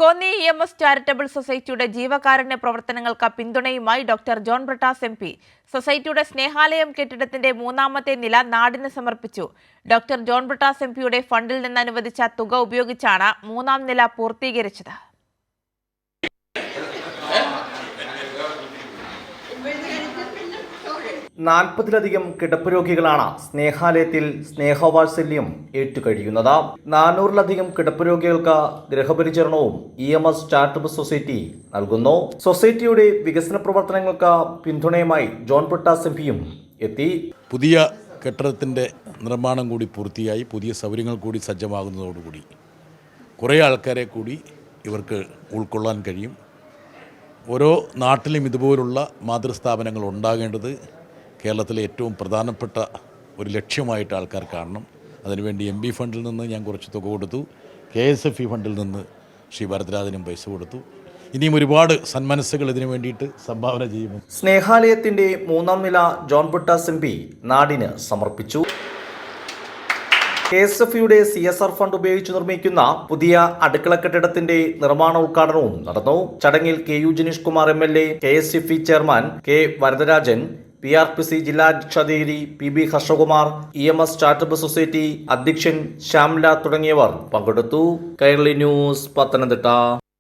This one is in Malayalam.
Konni E M S charitable സൊസൈറ്റിയുടെ ജീവകാരുണ്യ പ്രവർത്തനങ്ങൾക്ക് പിന്തുണയുമായി doctor John Brittas M P. സൊസൈറ്റിയുടെ സ്നേഹാലയം കെട്ടിടത്തിന്റെ മൂന്നാമത്തെ നില നാടിന് സമർപ്പിച്ചു. ഡോക്ടർ ജോൺ ബ്രട്ടാസ് എം പിയുടെ ഫണ്ടിൽ നിന്ന് അനുവദിച്ച തുക ഉപയോഗിച്ചാണ് മൂന്നാം നില പൂർത്തീകരിച്ചത്. നാൽപ്പതിലധികം കിടപ്പ് രോഗികളാണ് സ്നേഹാലയത്തിൽ സ്നേഹവാത്സല്യം ഏറ്റുകഴിയുന്നത്. നാനൂറിലധികം കിടപ്പ് രോഗികൾക്ക് ഗൃഹപരിചരണവും E M S charitable society നൽകുന്നു. സൊസൈറ്റിയുടെ വികസന പ്രവർത്തനങ്ങൾക്ക് പിന്തുണയുമായി ജോൺ പ്രട്ടാസ് എം പിയും എത്തി. പുതിയ കെട്ടിടത്തിന്റെ നിർമ്മാണം കൂടി പൂർത്തിയായി പുതിയ സൗകര്യങ്ങൾ കൂടി സജ്ജമാകുന്നതോടുകൂടി കുറേ ആൾക്കാരെ കൂടി ഇവർക്ക് ഉൾക്കൊള്ളാൻ കഴിയും. ഓരോ നാട്ടിലും ഇതുപോലുള്ള മാതൃസ്ഥാപനങ്ങൾ ഉണ്ടാകേണ്ടത് കേരളത്തിലെ ഏറ്റവും പ്രധാനപ്പെട്ട ഒരു ലക്ഷ്യമായിട്ട് ആൾക്കാർ കാണണം. അതിനുവേണ്ടി എം ബി ഫണ്ടിൽ നിന്ന് ഞാൻ കുറച്ച് തുക കൊടുത്തു. കെ എസ് എഫ് ഇ ഫണ്ടിൽ നിന്ന് ശ്രീ ഭരതരാജനും പൈസ കൊടുത്തു. ഇനിയും ഒരുപാട് സന്മനസ്സുകൾ ഇതിനു വേണ്ടിയിട്ട് സംഭാവന ചെയ്യുന്നു. സ്നേഹാലയത്തിന്റെ മൂന്നാം നില ജോൺ ബ്രിട്ടാസ് എം പി നാടിന് സമർപ്പിച്ചു. കെ എസ് എഫ് യുടെ സി എസ് ആർ ഫണ്ട് ഉപയോഗിച്ച് നിർമ്മിക്കുന്ന പുതിയ അടുക്കള കെട്ടിടത്തിന്റെ നിർമ്മാണ ഉദ്ഘാടനവും നടന്നു. ചടങ്ങിൽ K U Janeesh Kumar M L A K S F E chairman K Varadarajan P R P C ജില്ലാ അധ്യക്ഷാധികാരി P B Harshakumar E M S startup society അധ്യക്ഷൻ ശ്യാംല തുടങ്ങിയവർ പങ്കെടുത്തു. കൈരളി ന്യൂസ് പത്തനംതിട്ട.